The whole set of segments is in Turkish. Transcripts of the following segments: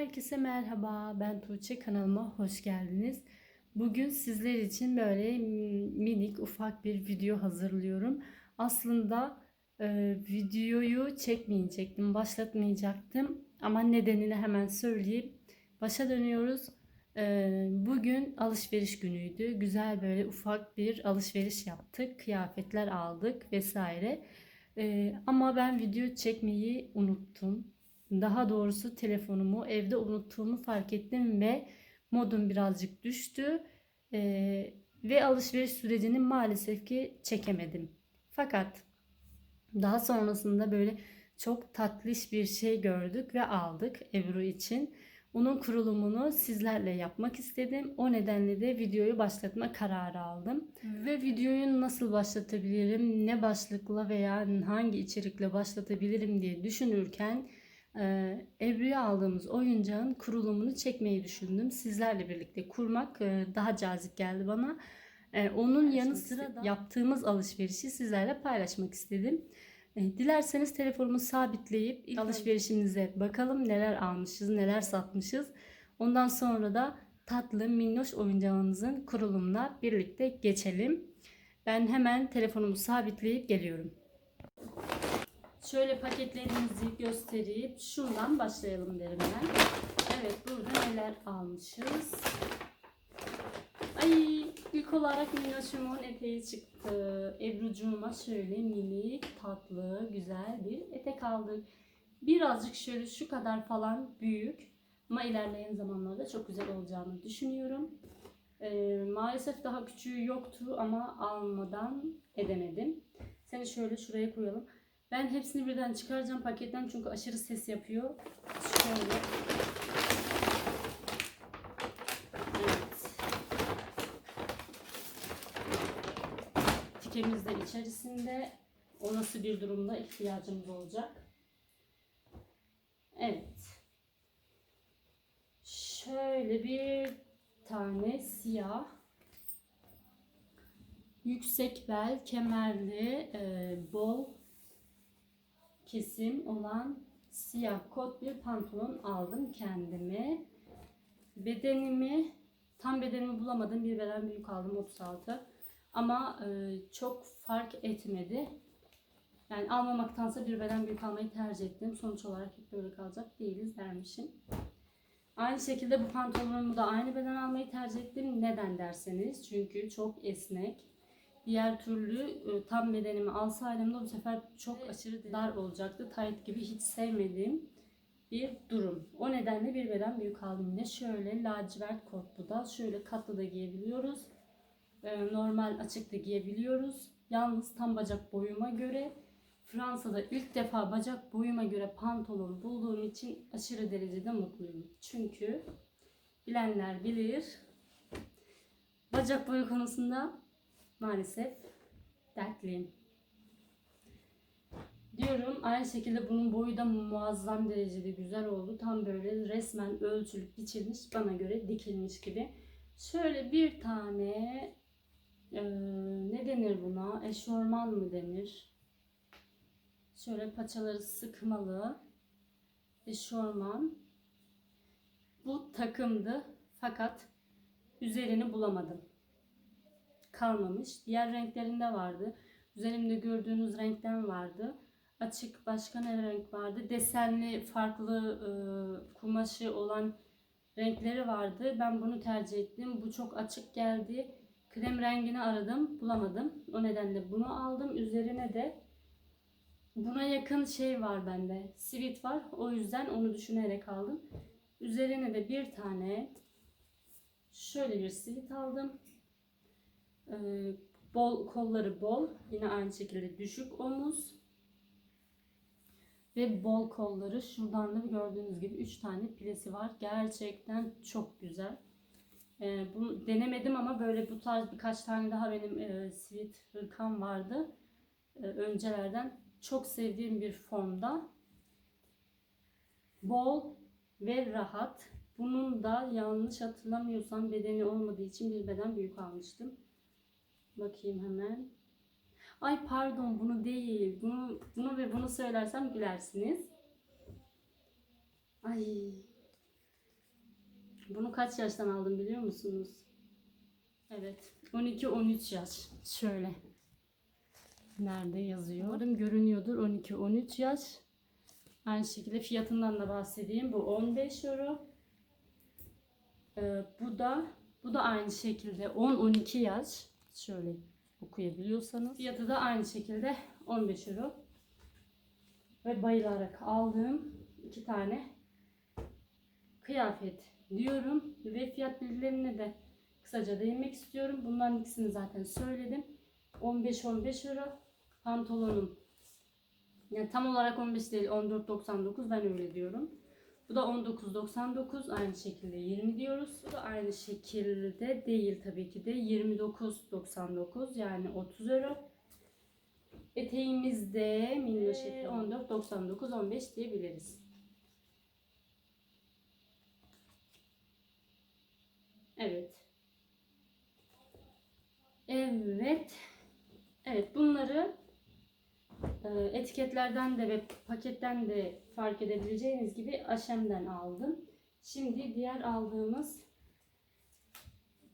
Herkese merhaba. Ben Tuğçe kanalıma hoş geldiniz. Bugün sizler için böyle minik ufak bir video hazırlıyorum. Aslında e, videoyu çekmeyecektim, başlatmayacaktım ama nedenini hemen söyleyeyim. Başa dönüyoruz. E, bugün alışveriş günüydü. Güzel böyle ufak bir alışveriş yaptık. Kıyafetler aldık vesaire. E, ama ben video çekmeyi unuttum. Daha doğrusu telefonumu evde unuttuğumu fark ettim ve modum birazcık düştü. Ee, ve alışveriş sürecini maalesef ki çekemedim. Fakat daha sonrasında böyle çok tatlış bir şey gördük ve aldık Ebru için. Onun kurulumunu sizlerle yapmak istedim. O nedenle de videoyu başlatma kararı aldım. Ve videoyu nasıl başlatabilirim, ne başlıkla veya hangi içerikle başlatabilirim diye düşünürken e, Ebru'ya aldığımız oyuncağın kurulumunu çekmeyi düşündüm. Sizlerle birlikte kurmak e, daha cazip geldi bana. E, onun yanı sıra da yaptığımız alışverişi sizlerle paylaşmak istedim. E, dilerseniz telefonumu sabitleyip ilk alışverişimize bakalım neler almışız, neler satmışız. Ondan sonra da tatlı minnoş oyuncağımızın kurulumuna birlikte geçelim. Ben hemen telefonumu sabitleyip geliyorum. Şöyle paketlerimizi gösterip şundan başlayalım derim ben. Evet burada neler almışız. Ay ilk olarak Minnoş'umun eteği çıktı. Ebru'cuma şöyle minik tatlı güzel bir etek aldık. Birazcık şöyle şu kadar falan büyük. Ama ilerleyen zamanlarda çok güzel olacağını düşünüyorum. Ee, maalesef daha küçüğü yoktu ama almadan edemedim. Seni şöyle şuraya koyalım. Ben hepsini birden çıkaracağım paketten çünkü aşırı ses yapıyor. Şöyle. Evet. Tikemiz de içerisinde. O nasıl bir durumda ihtiyacımız olacak. Evet. Şöyle bir tane siyah yüksek bel kemerli e, bol kesim olan siyah kot bir pantolon aldım kendime. Bedenimi tam bedenimi bulamadım. Bir beden büyük aldım 36. Ama e, çok fark etmedi. Yani almamaktansa bir beden büyük almayı tercih ettim. Sonuç olarak hep böyle kalacak değiliz dermişim. Aynı şekilde bu pantolonumu da aynı beden almayı tercih ettim. Neden derseniz çünkü çok esnek. Diğer türlü e, tam bedenimi alsaydım da bu sefer çok aşırı dar olacaktı. Tight gibi hiç sevmediğim bir durum. O nedenle bir beden büyük aldım yine. Şöyle lacivert kot bu da. Şöyle katlı da giyebiliyoruz. E, normal açık da giyebiliyoruz. Yalnız tam bacak boyuma göre Fransa'da ilk defa bacak boyuma göre pantolon bulduğum için aşırı derecede mutluyum. Çünkü bilenler bilir. Bacak boyu konusunda maalesef dertliyim. Diyorum aynı şekilde bunun boyu da muazzam derecede güzel oldu. Tam böyle resmen ölçülüp biçilmiş bana göre dikilmiş gibi. Şöyle bir tane e, ne denir buna? Eşorman mı denir? Şöyle paçaları sıkmalı. Eşorman. Bu takımdı fakat üzerini bulamadım kalmamış. Diğer renklerinde vardı. Üzerimde gördüğünüz renkten vardı. Açık başka ne renk vardı? Desenli farklı e, kumaşı olan renkleri vardı. Ben bunu tercih ettim. Bu çok açık geldi. Krem rengini aradım. Bulamadım. O nedenle bunu aldım. Üzerine de buna yakın şey var bende. Sivit var. O yüzden onu düşünerek aldım. Üzerine de bir tane şöyle bir sivit aldım. Ee, bol kolları bol. Yine aynı şekilde düşük omuz. Ve bol kolları. Şuradan da gördüğünüz gibi 3 tane pilesi var. Gerçekten çok güzel. Ee, bunu denemedim ama böyle bu tarz birkaç tane daha benim e, sweet hırkam vardı. E, öncelerden. Çok sevdiğim bir formda. Bol ve rahat. Bunun da yanlış hatırlamıyorsam bedeni olmadığı için bir beden büyük almıştım. Bakayım hemen. Ay pardon bunu değil. Bunu, bunu ve bunu söylersem gülersiniz. Ay. Bunu kaç yaştan aldım biliyor musunuz? Evet. 12-13 yaş. Şöyle. Nerede yazıyor? Umarım görünüyordur. 12-13 yaş. Aynı şekilde fiyatından da bahsedeyim. Bu 15 euro. Ee, bu da bu da aynı şekilde 10-12 yaş. Şöyle okuyabiliyorsanız. Fiyatı da aynı şekilde 15 euro. Ve bayılarak aldığım iki tane kıyafet diyorum. Ve fiyat bilgilerine de kısaca değinmek istiyorum. Bunların ikisini zaten söyledim. 15-15 euro. Pantolonum yani tam olarak 15 değil 14.99 ben öyle diyorum. Bu da 19.99 aynı şekilde 20 diyoruz. Bu da aynı şekilde değil tabii ki de 29.99 yani 30 euro. Eteğimiz de minnoş eteği 14.99 15 diyebiliriz. Evet. Evet. Evet bunları etiketlerden de ve paketten de fark edebileceğiniz gibi Aşem'den aldım. Şimdi diğer aldığımız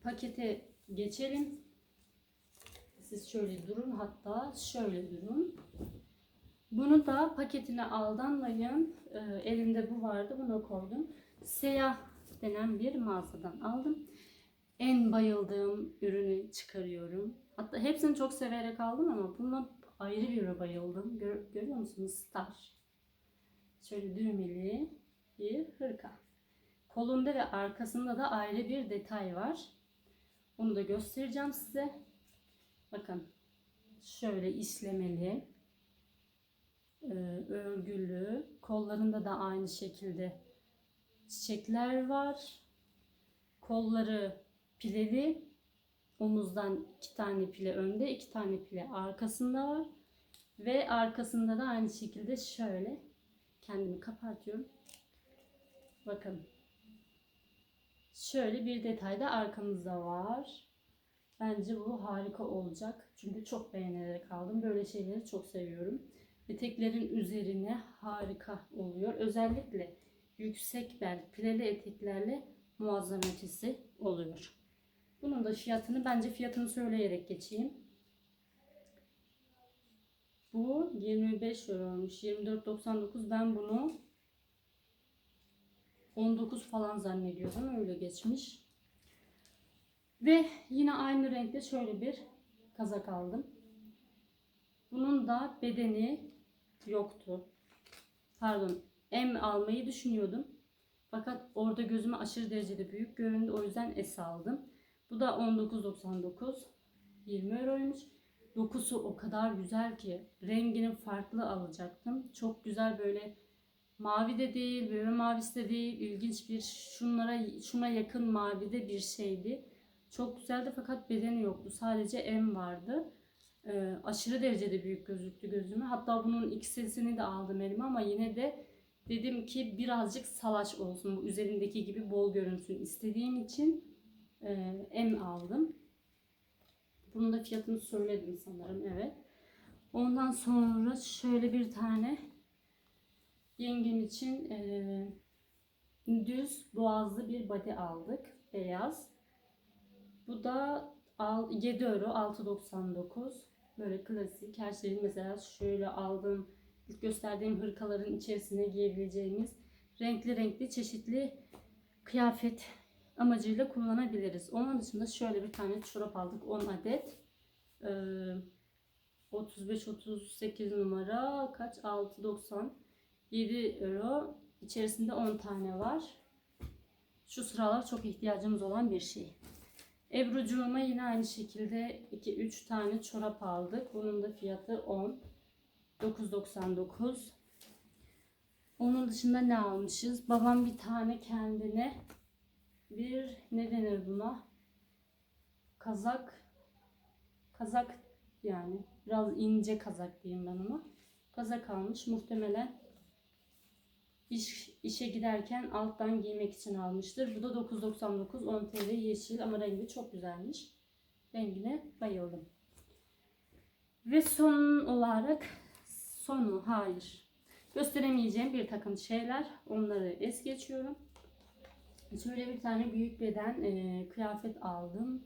pakete geçelim. Siz şöyle durun hatta şöyle durun. Bunu da paketine aldanmayın. E, elimde bu vardı bunu koydum. Seyah denen bir mağazadan aldım. En bayıldığım ürünü çıkarıyorum. Hatta hepsini çok severek aldım ama buna ayrı bir bayıldım. Gör, görüyor musunuz? Star. Şöyle düğmeli bir hırka. Kolunda ve arkasında da ayrı bir detay var. Onu da göstereceğim size. Bakın. Şöyle işlemeli. e, Örgülü. Kollarında da aynı şekilde çiçekler var. Kolları pileli. Omuzdan iki tane pile önde, iki tane pile arkasında var. Ve arkasında da aynı şekilde şöyle kendimi kapatıyorum. Bakın. Şöyle bir detay da arkamızda var. Bence bu harika olacak. Çünkü çok beğenerek aldım. Böyle şeyleri çok seviyorum. Eteklerin üzerine harika oluyor. Özellikle yüksek bel pileli eteklerle muazzam ötesi oluyor. Bunun da fiyatını bence fiyatını söyleyerek geçeyim. Bu 25 euroymuş. 24.99 ben bunu 19 falan zannediyordum. Öyle geçmiş. Ve yine aynı renkte şöyle bir kazak aldım. Bunun da bedeni yoktu. Pardon. M almayı düşünüyordum. Fakat orada gözüme aşırı derecede büyük göründü. O yüzden S aldım. Bu da 19.99. 20 euroymuş. Dokusu o kadar güzel ki rengini farklı alacaktım. Çok güzel böyle mavi de değil, böyle mavisi de değil. ilginç bir şunlara şuna yakın mavide bir şeydi. Çok güzeldi fakat bedeni yoktu. Sadece M vardı. Ee, aşırı derecede büyük gözüktü gözüme. Hatta bunun ikisini de aldım elime ama yine de dedim ki birazcık salaş olsun. Üzerindeki gibi bol görünsün istediğim için M aldım. Bunun da fiyatını söyledim sanırım. Evet. Ondan sonra şöyle bir tane yengem için e, düz boğazlı bir body aldık. Beyaz. Bu da 7 euro 6.99. Böyle klasik. Her şeyi mesela şöyle aldığım ilk gösterdiğim hırkaların içerisine giyebileceğimiz renkli renkli çeşitli kıyafet amacıyla kullanabiliriz. Onun dışında şöyle bir tane çorap aldık. 10 adet. Ee, 35-38 numara kaç? 6.90 7 euro. İçerisinde 10 tane var. Şu sıralar çok ihtiyacımız olan bir şey. Ebrucuğuma yine aynı şekilde 2-3 tane çorap aldık. Bunun da fiyatı 10. 9.99. Onun dışında ne almışız? Babam bir tane kendine bir ne denir buna? Kazak kazak yani biraz ince kazak diyeyim ben ona. Kazak almış muhtemelen iş, işe giderken alttan giymek için almıştır. Bu da 9.99 10 TL yeşil ama rengi çok güzelmiş. Rengine bayıldım. Ve son olarak sonu hayır gösteremeyeceğim bir takım şeyler onları es geçiyorum. Şöyle bir tane büyük beden e, kıyafet aldım.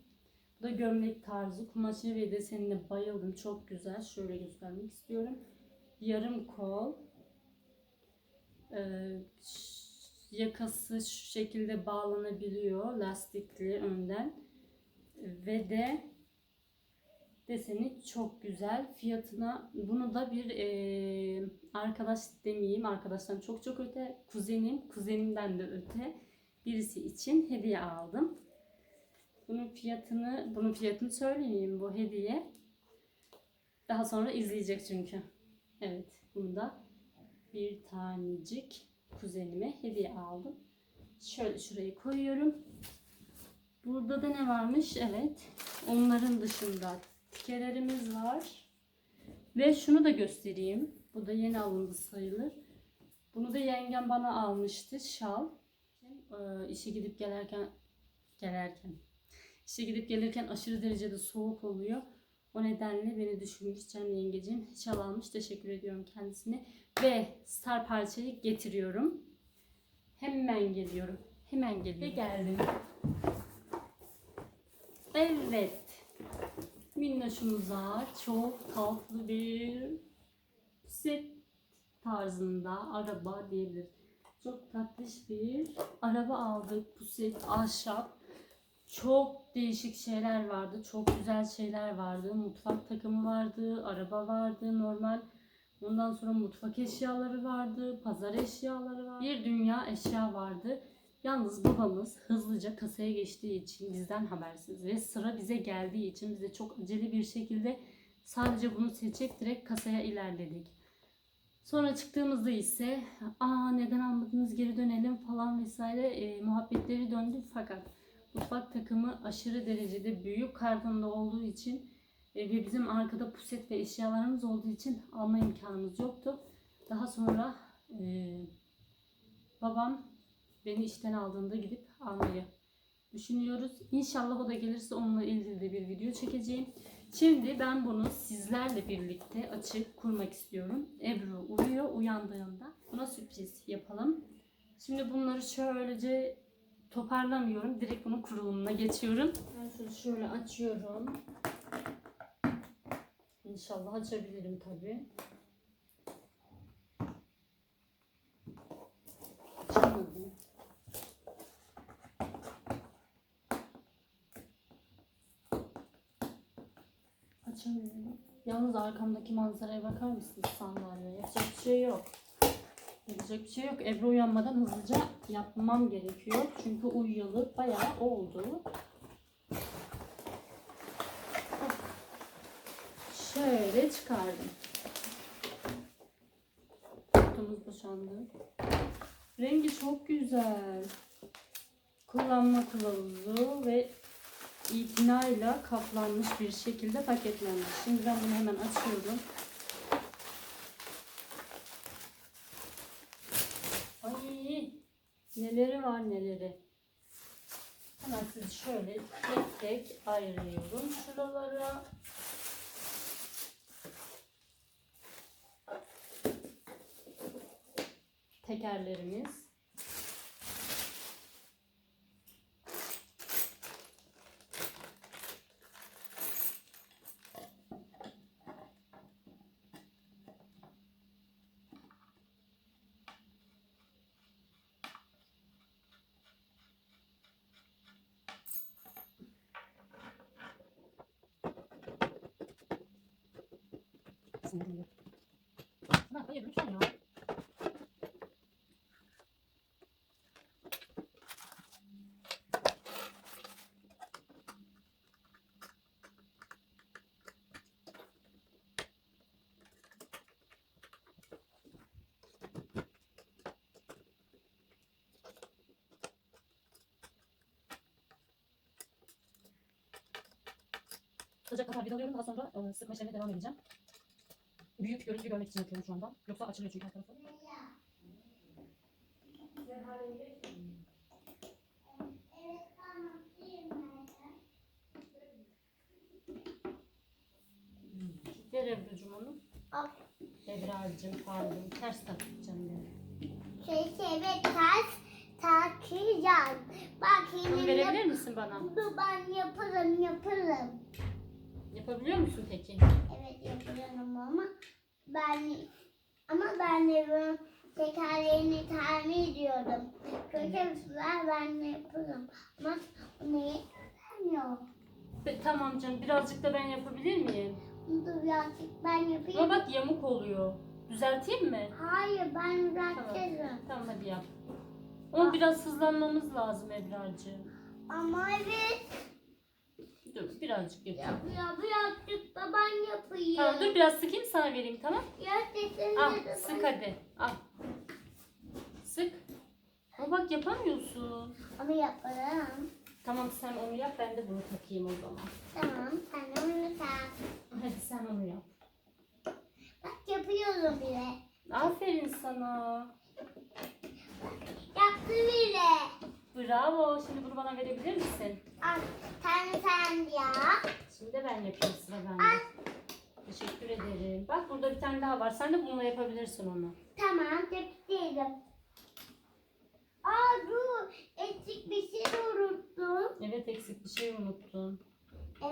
Bu da gömlek tarzı. Kumaşına ve desenine bayıldım. Çok güzel. Şöyle göstermek istiyorum. Yarım kol. E, yakası şu şekilde bağlanabiliyor. Lastikli önden. Ve de deseni çok güzel. Fiyatına bunu da bir e, arkadaş demeyeyim. Arkadaştan çok çok öte. Kuzenim, kuzenimden de öte birisi için hediye aldım. Bunun fiyatını, bunun fiyatını söylemeyeyim bu hediye. Daha sonra izleyecek çünkü. Evet, bunu da bir tanecik kuzenime hediye aldım. Şöyle şuraya koyuyorum. Burada da ne varmış? Evet. Onların dışında tikelerimiz var. Ve şunu da göstereyim. Bu da yeni alındı sayılır. Bunu da yengem bana almıştı. Şal. Ee, işe gidip gelirken gelerken işe gidip gelirken aşırı derecede soğuk oluyor. O nedenle beni düşünmüş Can yengecim. Şal almış. Teşekkür ediyorum kendisine. Ve star parçayı getiriyorum. Hemen geliyorum. Hemen geliyorum. Ve geldim. Evet. Minnoşumuza çok tatlı bir set tarzında araba diyebiliriz. Çok tatlış bir araba aldık. Puset, ahşap. Çok değişik şeyler vardı. Çok güzel şeyler vardı. Mutfak takımı vardı. Araba vardı normal. Ondan sonra mutfak eşyaları vardı. Pazar eşyaları vardı. Bir dünya eşya vardı. Yalnız babamız hızlıca kasaya geçtiği için bizden habersiz ve sıra bize geldiği için bize çok acele bir şekilde sadece bunu seçip direkt kasaya ilerledik. Sonra çıktığımızda ise aa neden almadınız geri dönelim falan vesaire e, muhabbetleri döndü fakat mutfak takımı aşırı derecede büyük kartonda olduğu için e, ve bizim arkada puset ve eşyalarımız olduğu için alma imkanımız yoktu. Daha sonra e, babam beni işten aldığında gidip almayı düşünüyoruz. İnşallah o da gelirse onunla ilgili de bir video çekeceğim. Şimdi ben bunu sizlerle birlikte açıp kurmak istiyorum. Ebru uyuyor. Uyandığında buna sürpriz yapalım. Şimdi bunları şöylece toparlamıyorum. Direkt bunun kurulumuna geçiyorum. Ben şunu şöyle açıyorum. İnşallah açabilirim tabii. Açamıyorum. Yalnız arkamdaki manzaraya bakar mısınız sandalyeye? Yapacak bir şey yok. Yapacak bir şey yok. Ebru uyanmadan hızlıca yapmam gerekiyor. Çünkü uyuyalı bayağı oldu. Şöyle çıkardım. Kutumuz boşandı. Rengi çok güzel. Kullanma kılavuzu ve itinayla kaplanmış bir şekilde paketlenmiş. Şimdi ben bunu hemen açıyorum. Ay neleri var neleri. Hemen sizi şöyle tek tek ayırıyorum şuralara. Tekerlerimiz. Sinirli. Ha, hayır lütfen ya. Sıcak kadar vidalıyorum. Daha sonra e, sıkma işlemine devam edeceğim. Büyük görüntü görmek için yapıyorum şu anda. Yoksa açılıyor çünkü her tarafı. Ver Ebru'cum onu. Al. Ebrar'cığım pardon. Ters takacağım ben. Çeşme ters takacağım. gösterebilir misin bana? Ben yaparım yaparım. Yapabiliyor musun peki? Evet yaparım ama ben ama ben bunun tekerleğini tamir ediyordum. Köşemizler ben de yaparım. Ama neyi yapamıyor? Be- Tamam canım birazcık da ben yapabilir miyim? Dur birazcık ben yapayım. Ama bak yamuk oluyor. Düzelteyim mi? Hayır ben Tamam. bırakırım. Tamam hadi yap. Onu biraz hızlanmamız lazım Ebrar'cığım. Ama evet. Dur birazcık Ya, yapayım. ya birazcık da ben yapayım. Tamam dur biraz sıkayım sana vereyim tamam? Ya sesini Al de sık hadi. Al. Sık. Ama bak yapamıyorsun. Ama yaparım. Tamam sen onu yap ben de bunu takayım o zaman. Tamam sen onu tak. Hadi sen onu yap. Bak yapıyorum bile. Aferin sana. Yaptı bile. Bravo. Şimdi bunu bana verebilir misin? Al sen sen ya. Şimdi de ben yapayım sıra bende. Al. Teşekkür ederim. Bak burada bir tane daha var. Sen de bununla yapabilirsin onu. Tamam yaptıydım. Aa dur. Eksik bir şey unuttum. Evet eksik bir şey unuttun.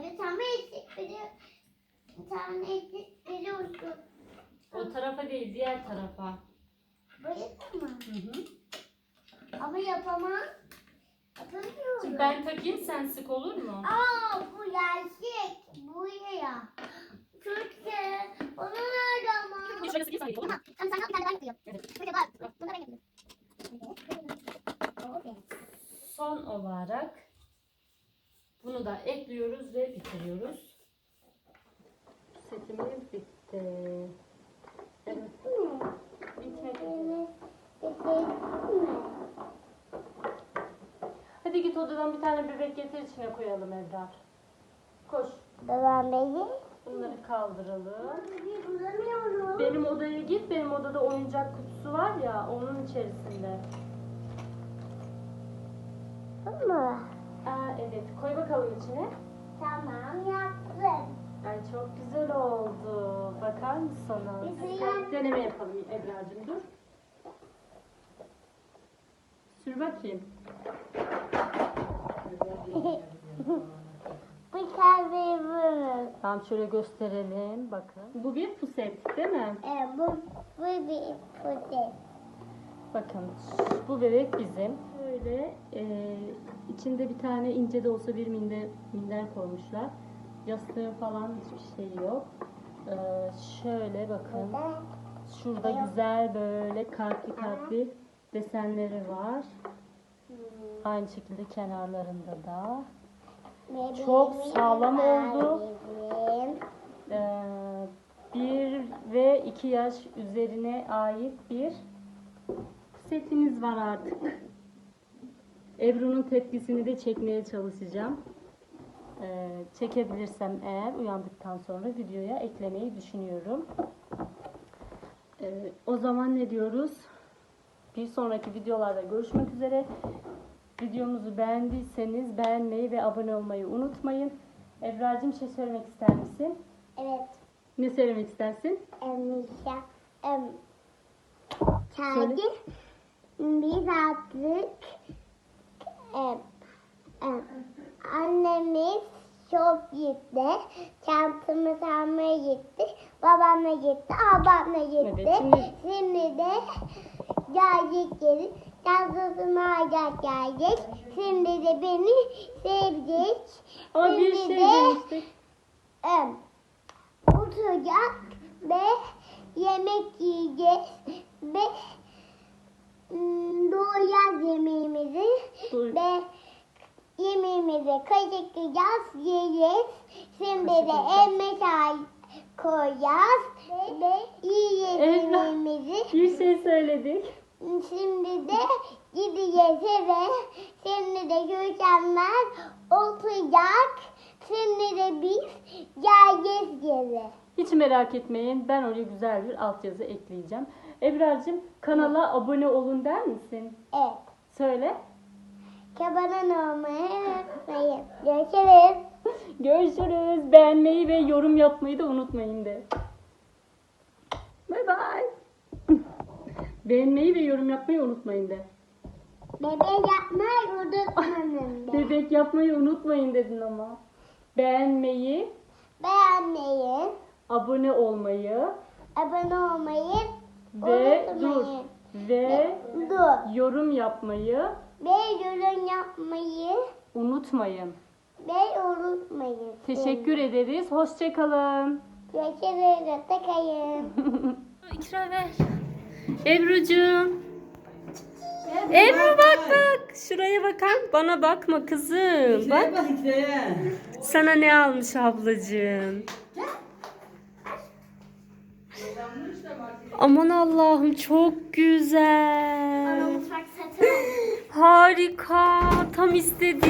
Evet ama eksik bir bir tane eksik bir şey unuttum. O tarafa değil diğer tarafa. Burası mı? Hı hı. Ama yapamam. Şimdi ben takayım sen sık olur mu? Aa bu gerçek. Bu ya. Türkçe. Onu nerede ama? Bir şöyle sıkayım sana olur mu? Tamam sen yap ben yapıyorum. Evet. Böyle bak. Bunu ben yapıyorum. Son olarak bunu da ekliyoruz ve bitiriyoruz. Setimiz bitti. Evet. Bitmedi. Hadi git odadan bir tane bebek getir içine koyalım Ebrar. Koş. Babam beni. Bunları kaldıralım. Bulamıyorum. Benim odaya git. Benim odada oyuncak kutusu var ya onun içerisinde. mı? Aa, evet. Koy bakalım içine. Tamam yaptım. Ay çok güzel oldu. Bakar mısınız? Güzel. Deneme yapalım Ebrar'cığım dur. Sür bakayım. Tamam şöyle gösterelim. Bakın. Bu bir puset değil mi? Evet bu, bu bir pote. Bakın bu bebek bizim. Böyle e, içinde bir tane ince de olsa bir minder, minder koymuşlar. Yastığı falan hiçbir şey yok. E, şöyle bakın. Şurada güzel böyle kalpli kalpli desenleri var. Aynı şekilde kenarlarında da. Çok sağlam oldu. Ee, bir ve iki yaş üzerine ait bir setimiz var artık. Ebru'nun tepkisini de çekmeye çalışacağım. Ee, çekebilirsem eğer uyandıktan sonra videoya eklemeyi düşünüyorum. Ee, o zaman ne diyoruz? Bir sonraki videolarda görüşmek üzere. Videomuzu beğendiyseniz beğenmeyi ve abone olmayı unutmayın. Ebrar'cığım şey söylemek ister misin? Evet. Ne söylemek istersin? Emişa. Em. Kendi biz artık em, em, annemiz çok gitti. Çantamız almaya gitti. Babamla gitti. Ablamla gitti. Evet, şimdi- şimdi... de geldik geri. Çantasını alacak geldik. Şimdi de beni sevecek. Ama bir Şimdi şey de- demiştik. em, oturacak ve yemek yiyeceğiz ve mm, doyacağız yemeğimizi Dur. ve yemeğimizi kaşıklayacağız yiyeceğiz. Şimdi de Kaşıklayacağız. koyacağız ve yiyeceğiz Elma. yemeğimizi. Bir şey söyledik. Şimdi de gideceğiz eve. Şimdi de Gülşenler oturacak. Şimdi de biz geleceğiz geri. Hiç merak etmeyin. Ben oraya güzel bir altyazı ekleyeceğim. Ebrar'cığım kanala abone olun der misin? Evet. Söyle. Kabanan olmayı unutmayın. Görüşürüz. Görüşürüz. Beğenmeyi ve yorum yapmayı da unutmayın de. Bay bay. Beğenmeyi ve yorum yapmayı unutmayın de. Bebe yapmayı unutmayın. de. Bebe Yemek yapmayı unutmayın dedin ama. Beğenmeyi, Beğenmeyi, abone olmayı abone olmayı ve dur unutmayın. ve Dur. yorum yapmayı Ve yorum yapmayı unutmayın. ve unutmayın. Teşekkür ederiz. Hoşçakalın. Teşekkür ederim. İkra ver. Ebru'cum. Ebru bak bak. Şuraya bakar. Bana bakma kızım. Bak. Sana ne almış ablacığım? Aman Allah'ım çok güzel. Harika. Tam istediğim.